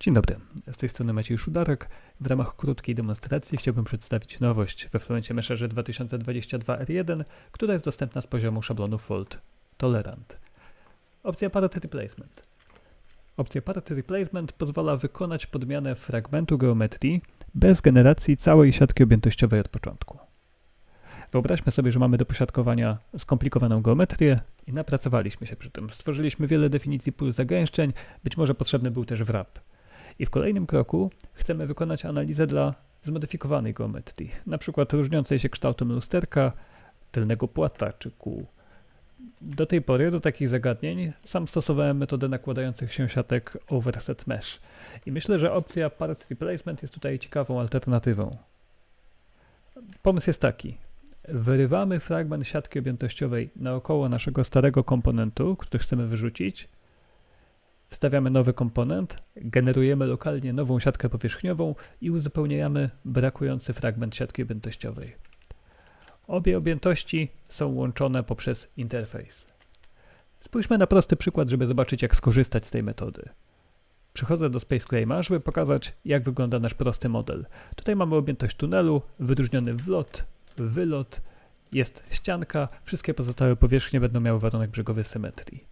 Dzień dobry, z tej strony Maciej Szudarek. W ramach krótkiej demonstracji chciałbym przedstawić nowość we Fluencie Mesherze 2022 R1, która jest dostępna z poziomu szablonu Fold Tolerant. Opcja Parity Replacement. Opcja Parity Replacement pozwala wykonać podmianę fragmentu geometrii bez generacji całej siatki objętościowej od początku. Wyobraźmy sobie, że mamy do posiadkowania skomplikowaną geometrię i napracowaliśmy się przy tym. Stworzyliśmy wiele definicji pól zagęszczeń, być może potrzebny był też wrap. I w kolejnym kroku chcemy wykonać analizę dla zmodyfikowanej geometrii, na przykład różniącej się kształtem lusterka, tylnego płata czy kół. Do tej pory do takich zagadnień sam stosowałem metodę nakładających się siatek Overset Mesh i myślę, że opcja Part Replacement jest tutaj ciekawą alternatywą. Pomysł jest taki. Wyrywamy fragment siatki objętościowej naokoło naszego starego komponentu, który chcemy wyrzucić, Wstawiamy nowy komponent, generujemy lokalnie nową siatkę powierzchniową i uzupełniamy brakujący fragment siatki objętościowej. Obie objętości są łączone poprzez interfejs. Spójrzmy na prosty przykład, żeby zobaczyć jak skorzystać z tej metody. Przechodzę do Space Claima, żeby pokazać jak wygląda nasz prosty model. Tutaj mamy objętość tunelu, wyróżniony wlot, wylot, jest ścianka, wszystkie pozostałe powierzchnie będą miały warunek brzegowy symetrii.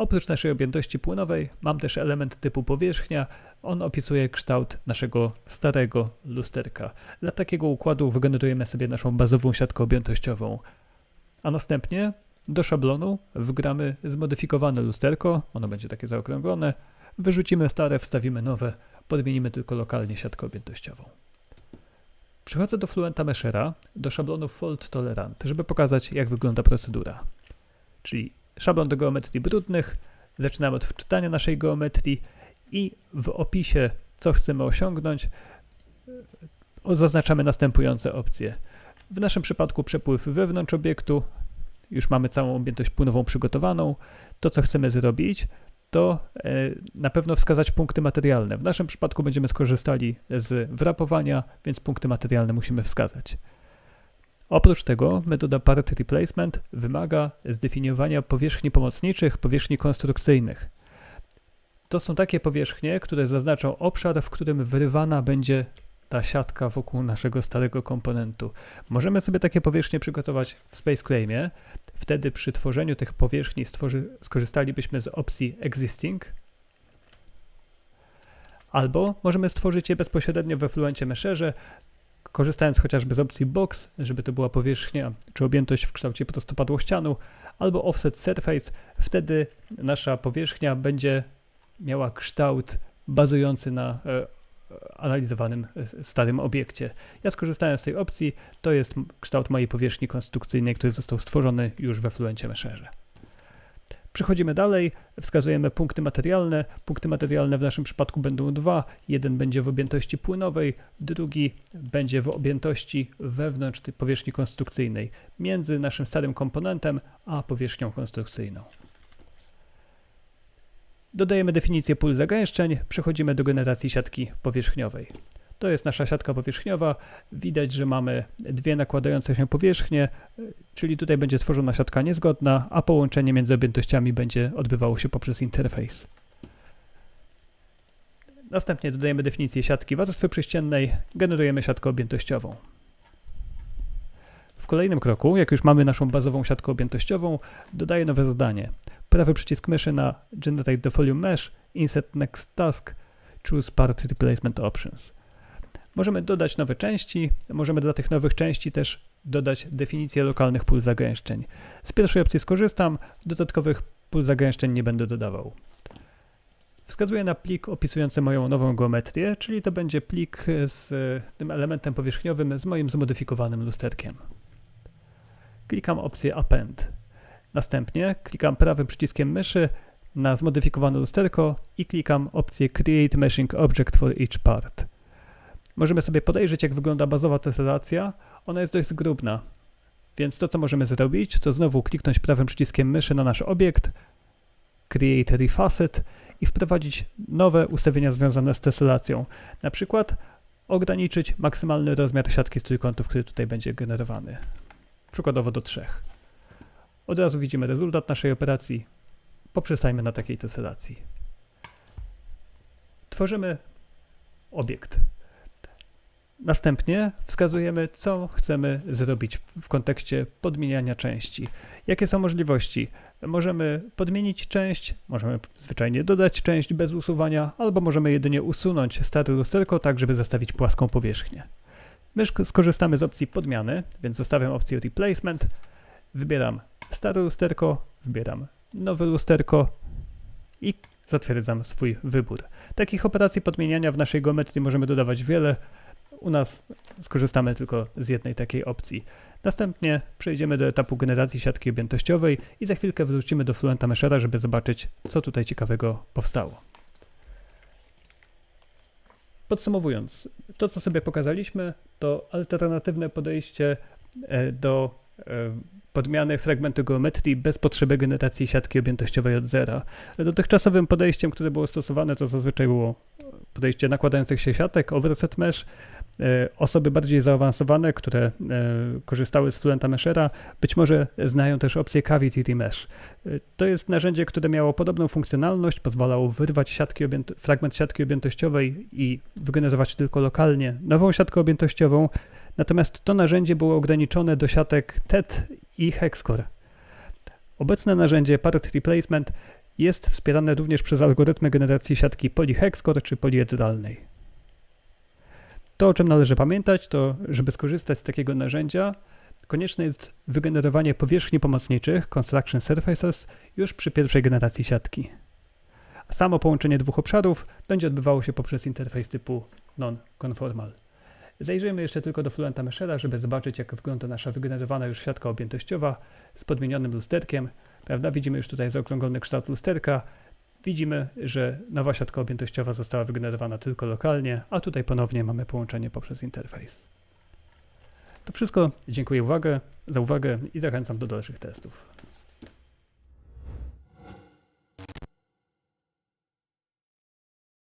Oprócz naszej objętości płynowej mam też element typu powierzchnia. On opisuje kształt naszego starego lusterka. Dla takiego układu wygenerujemy sobie naszą bazową siatkę objętościową. A następnie do szablonu wgramy zmodyfikowane lusterko, ono będzie takie zaokrąglone, wyrzucimy stare, wstawimy nowe, podmienimy tylko lokalnie siatkę objętościową. Przechodzę do Fluenta Meshera, do szablonu Fold Tolerant, żeby pokazać jak wygląda procedura. Czyli szablon do geometrii brudnych. Zaczynamy od wczytania naszej geometrii i w opisie, co chcemy osiągnąć, zaznaczamy następujące opcje. W naszym przypadku przepływ wewnątrz obiektu, już mamy całą objętość płynową przygotowaną. To, co chcemy zrobić, to e, na pewno wskazać punkty materialne. W naszym przypadku będziemy skorzystali z wrapowania, więc punkty materialne musimy wskazać. Oprócz tego metoda part replacement wymaga zdefiniowania powierzchni pomocniczych, powierzchni konstrukcyjnych. To są takie powierzchnie, które zaznaczą obszar, w którym wyrywana będzie ta siatka wokół naszego starego komponentu. Możemy sobie takie powierzchnie przygotować w Space Claimie. Wtedy przy tworzeniu tych powierzchni stworzy, skorzystalibyśmy z opcji Existing. Albo możemy stworzyć je bezpośrednio we Fluencie Mesherze, korzystając chociażby z opcji Box, żeby to była powierzchnia czy objętość w kształcie prostopadłościanu, albo Offset Surface, wtedy nasza powierzchnia będzie miała kształt bazujący na e, analizowanym e, starym obiekcie. Ja skorzystałem z tej opcji, to jest kształt mojej powierzchni konstrukcyjnej, który został stworzony już we Fluencie Mesherze. Przechodzimy dalej, wskazujemy punkty materialne. Punkty materialne w naszym przypadku będą dwa. Jeden będzie w objętości płynowej, drugi będzie w objętości wewnątrz tej powierzchni konstrukcyjnej, między naszym starym komponentem a powierzchnią konstrukcyjną. Dodajemy definicję pól zagęszczeń, przechodzimy do generacji siatki powierzchniowej. To jest nasza siatka powierzchniowa. Widać, że mamy dwie nakładające się powierzchnie, czyli tutaj będzie tworzona siatka niezgodna, a połączenie między objętościami będzie odbywało się poprzez interfejs. Następnie dodajemy definicję siatki warstwy prześciennej, generujemy siatkę objętościową. W kolejnym kroku, jak już mamy naszą bazową siatkę objętościową, dodaję nowe zadanie. Prawy przycisk myszy na Generate the Volume Mesh, Insert Next Task, Choose Part Replacement Options. Możemy dodać nowe części, możemy dla tych nowych części też dodać definicję lokalnych pól zagęszczeń. Z pierwszej opcji skorzystam, dodatkowych pól zagęszczeń nie będę dodawał. Wskazuję na plik opisujący moją nową geometrię, czyli to będzie plik z tym elementem powierzchniowym z moim zmodyfikowanym lusterkiem. Klikam opcję Append. Następnie klikam prawym przyciskiem myszy na zmodyfikowane lusterko i klikam opcję Create Meshing Object for each part. Możemy sobie podejrzeć, jak wygląda bazowa testoracja. Ona jest dość zgrubna. Więc to, co możemy zrobić, to znowu kliknąć prawym przyciskiem myszy na nasz obiekt, Create Refacet i wprowadzić nowe ustawienia związane z testoracją. Na przykład ograniczyć maksymalny rozmiar siatki z trójkątów, który tutaj będzie generowany. Przykładowo do 3. Od razu widzimy rezultat naszej operacji. Poprzestajmy na takiej testoracji. tworzymy obiekt. Następnie wskazujemy, co chcemy zrobić w kontekście podmieniania części. Jakie są możliwości? Możemy podmienić część, możemy zwyczajnie dodać część bez usuwania, albo możemy jedynie usunąć stare lusterko, tak żeby zostawić płaską powierzchnię. My skorzystamy z opcji podmiany, więc zostawiam opcję replacement, wybieram stare lusterko, wybieram nowe lusterko i zatwierdzam swój wybór. Takich operacji podmieniania w naszej geometrii możemy dodawać wiele. U nas skorzystamy tylko z jednej takiej opcji. Następnie przejdziemy do etapu generacji siatki objętościowej i za chwilkę wrócimy do Fluenta Meshera, żeby zobaczyć, co tutaj ciekawego powstało. Podsumowując, to co sobie pokazaliśmy, to alternatywne podejście e, do e, podmiany fragmentu geometrii bez potrzeby generacji siatki objętościowej od zera. Dotychczasowym podejściem, które było stosowane, to zazwyczaj było podejście nakładających się siatek, overset mesh. E, Osoby bardziej zaawansowane, które e, korzystały z Fluenta Meshera, być może znają też opcję Cavity Remesh. E, To jest narzędzie, które miało podobną funkcjonalność, pozwalało wyrwać siatki fragment siatki objętościowej i wygenerować tylko lokalnie nową siatkę objętościową. Natomiast to narzędzie było ograniczone do siatek TET i Hexcore. Obecne narzędzie Part Replacement jest wspierane również przez algorytmy generacji siatki polyhexcore czy poliedralnej. To, o czym należy pamiętać, to żeby skorzystać z takiego narzędzia, konieczne jest wygenerowanie powierzchni pomocniczych, construction surfaces, już przy pierwszej generacji siatki. A samo połączenie dwóch obszarów będzie odbywało się poprzez interfejs typu non-conformal. Zajrzyjmy jeszcze tylko do Fluenta Meshera, żeby zobaczyć, jak wygląda nasza wygenerowana już siatka objętościowa z podmienionym lusterkiem. Prawda? Widzimy już tutaj zaokrąglony kształt lusterka. Widzimy, że nowa siatka objętościowa została wygenerowana tylko lokalnie, a tutaj ponownie mamy połączenie poprzez interfejs. To wszystko. Dziękuję uwagę, za uwagę i zachęcam do dalszych testów.